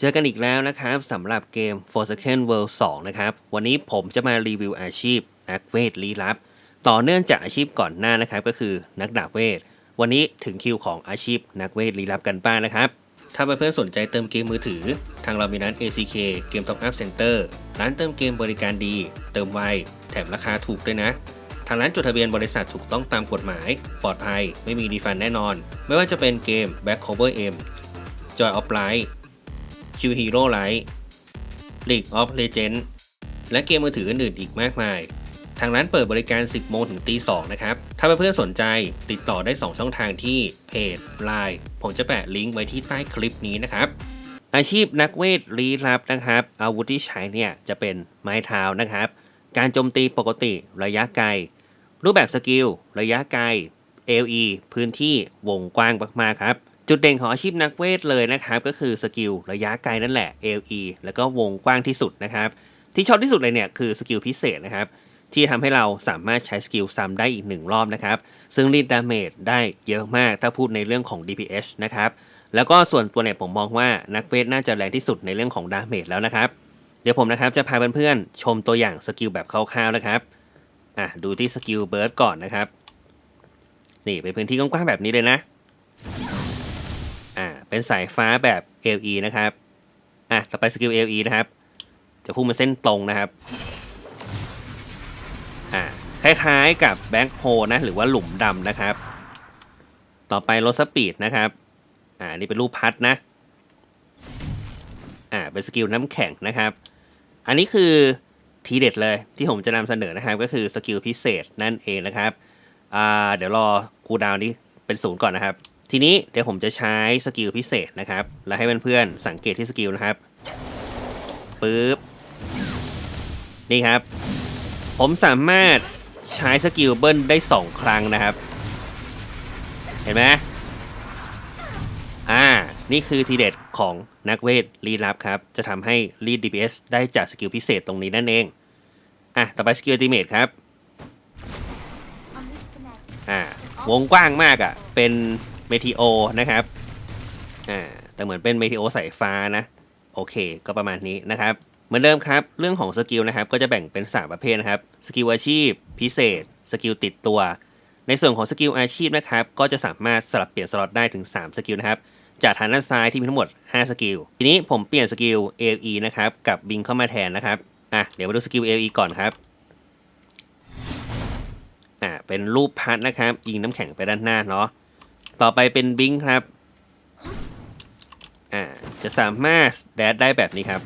เจอกันอีกแล้วนะครับสำหรับเกม Forsaken World 2 นะครับ วันนี้ผมจะมารีวิวอาชีพนักเวทลี้ลับ ต่อเนื่องจากอาชีพก่อนหน้านะครับ ก็คือนักดาบเวท วันนี้ถึงคิวของอาชีพนักเวทลี้ลับกันบ้างนะครับ ถ้าเพื่อนๆสนใจเติมเกมมือถือ ทางเรามีร้าน ACK เกม Top Up Center ร้านเติมเกมบริการดี เติมไวแถมราคาถูกด้วยนะทางร้านจดทะเบียนบริษัทถูกต้องตามกฎหมาย ปลอดภัย ไม่มีดีฟันแน่นอน ไม่ว่าจะเป็นเกม Back Cover M Joy of Light ชิวฮีโร่ไลท์ League of Legends และเกมมือถืออื่นๆอีกมากมาย ทางร้านเปิดบริการ 10 โมงถึงตี2นะครับ ถ้าเพื่อนๆสนใจติดต่อได้ 2 ช่องทางที่เพจ Line ผมจะแปะลิงก์ไว้ที่ใต้คลิปนี้นะครับ อาชีพนักเวทลี้ลับนะครับ อาวุธที่ใช้เนี่ยจะเป็นไม้เท้านะครับ การโจมตีปกติระยะไกล รูปแบบสกิลระยะไกล LE พื้นที่วงกว้างมากๆครับ จุดเด่นของอาชีพนักเวทเลยนะครับก็คือสกิลระยะไกลนั่นแหละ LE แล้วก็วงกว้างที่สุดนะครับที่ชอบที่สุดเลยเนี่ยคือสกิลพิเศษนะครับที่ทำให้เราสามารถใช้สกิลซ้ำได้อีกหนึ่งรอบนะครับ ซึ่งรีดดาเมจได้เยอะมากถ้าพูดในเรื่องของ DPS นะครับ แล้วก็ส่วนตัวเนี่ยผมมองว่านักเวทน่าจะแรงที่สุดในเรื่องของดาเมจแล้วนะครับ เดี๋ยวผมนะครับจะพาเพื่อนๆชมตัวอย่างสกิลแบบคร่าวๆนะครับ อะดูที่สกิลเบิร์ดก่อนนะครับ นี่เป็นพื้นที่กว้างๆแบบนี้เลยนะ เป็นสายฟ้าแบบ LE นะครับ อะต่อไปสกิล LE นะครับ จะพุ่งมาเส้นตรงนะครับ อ่าคล้ายๆกับแบ็คโฮนะ หรือว่าหลุมดำนะครับ ต่อไปลดสปีดนะครับ อ่า นี่เป็นรูปพัดนะ อ่า เป็นสกิลน้ำแข็งนะครับ อันนี้คือทีเด็ดเลยที่ผมจะนำเสนอนะครับ ก็คือสกิลพิเศษนั่นเองนะครับ อ่า เดี๋ยวรอคูดาวนี้เป็นศูนย์ก่อนนะครับ ทีนี้เดี๋ยวผมจะใช้สกิลพิเศษนะครับ แล้วให้เพื่อนๆสังเกตที่สกิลนะครับปึ๊บนี่ครับ ผมสามารถใช้สกิลเบิ้ลได้ 2 ครั้งนะครับ เห็นไหมอ่า นี่คือทีเด็ดของนักเวทลีลับครับ จะทำให้รีด DPS ได้จากสกิลพิเศษตรงนี้นั่นเอง อะ ต่อไปสกิลติเมทครับ อ่า วงกว้างมากอะ่ะ เป็น เมทิโอนะครับอ่าแต่เหมือนเป็นเมทิโอสายฟ้านะ โอเค ก็ประมาณนี้นะครับ เหมือนเดิมครับ เรื่องของสกิลนะครับ ก็จะแบ่งเป็น 3 ประเภทนะครับ สกิลอาชีพ พิเศษ สกิลติดตัว ในส่วนของสกิลอาชีพนะครับ ก็จะสามารถสลับเปลี่ยนสล็อตได้ถึง 3 สกิลนะครับ จากทางด้านซ้ายที่มีทั้งหมด 5 สกิล ทีนี้ผมเปลี่ยนสกิล AE นะครับ กับบิงเข้ามาแทนนะครับ อะ เดี๋ยวมาดูสกิล AE ก่อนครับอ่าเป็นรูปพัดนะครับ ยิงน้ำแข็งไปด้านหน้าเนาะ ต่อไปเป็นบิงครับ อ่า จะสามารถแดดได้แบบนี้ครับ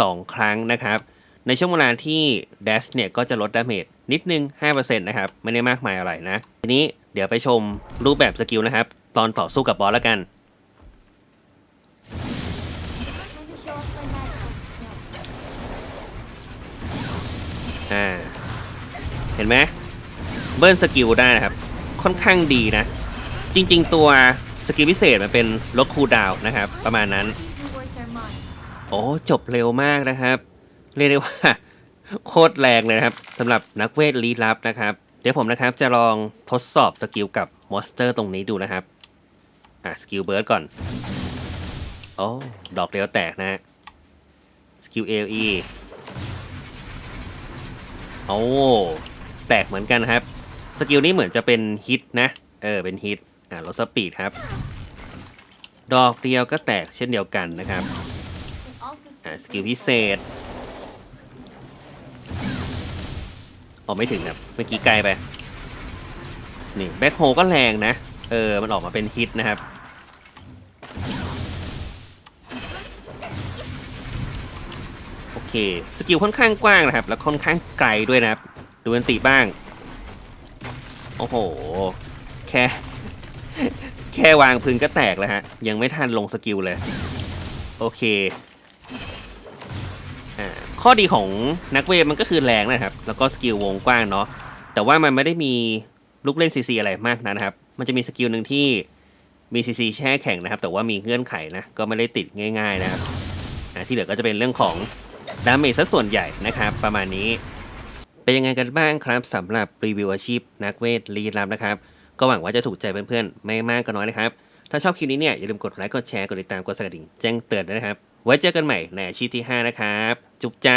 สองครั้งนะครับ ในช่วงเวลาที่แดชเนี่ยก็จะลดดาเมจนิดนึง 5%นะครับ ไม่ได้มากมายอะไรนะ ทีนี้เดี๋ยวไปชมรูปแบบสกิลนะครับ ตอนต่อสู้กับบอสแล้วกันอ่าเห็นไหมเบิร์นสกิลได้นะครับ ค่อนข้างดีนะ จริง ๆ ตัวสกิลพิเศษมันเป็นลดคูลดาวน์นะครับ ประมาณนั้น โอ้จบเร็วมากนะครับ เรียกได้ว่า โคตรแรงเลยนะครับสำหรับนักเวทลี้ลับนะครับ เดี๋ยวผมนะครับจะลองทดสอบสกิลกับมอนสเตอร์ตรงนี้ดูนะครับ อะสกิลเบิร์ดก่อน โอ้ดอกเดียวแตกนะสกิลเอลีโอ้แตกเหมือนกันครับ สกิลนี้เหมือนจะเป็นฮิตนะ เออเป็นฮิต อะลดสปีดครับ ดอกเดียวก็แตกเช่นเดียวกันนะครับอ่าสกิลพิเศษออกไม่ถึงครับเมื่อกี้ไกลไป นี่แบ็คโฮก็แรงนะ เออ มันออกมาเป็นฮิตนะครับ โอเค สกิลค่อนข้างกว้างนะครับ แล้วค่อนข้างไกลด้วยนะครับ ดูอันติบ้าง โอ้โห แค่ แค่วางพื้นก็แตกแล้วฮะ ยังไม่ทันลงสกิลเลย โอเคอ่าข้อดีของนักเวทมันก็คือแรงนะครับ แล้วก็สกิลวงกว้างเนาะแต่ว่ามันไม่ได้มีลูกเล่นซีซีอะไรมากนะครับ มันจะมีสกิลหนึ่งที่มีซีซีแช่แข็งนะครับ แต่ว่ามีเงื่อนไขนะก็ไม่ได้ติดง่าย ๆนะครับที่เหลือก็จะเป็นเรื่องของดาเมจซะส่วนใหญ่นะครับ ประมาณนี้ เป็นยังไงกันบ้างครับสำหรับรีวิวอาชีพนักเวทลีลับนะครับ ก็หวังว่าจะถูกใจเพื่อนๆ ไม่มากก็น้อยนะครับ ถ้าชอบคลิปนี้เนี่ยอย่าลืมกดไลค์ กดแชร์ กดติดตาม กดสั่นกระดิ่งแจ้งเตือนด้วยนะครับ ไว้เจอกันใหม่ในอาชีพที่ 5 นะครับ จุ๊บจ้า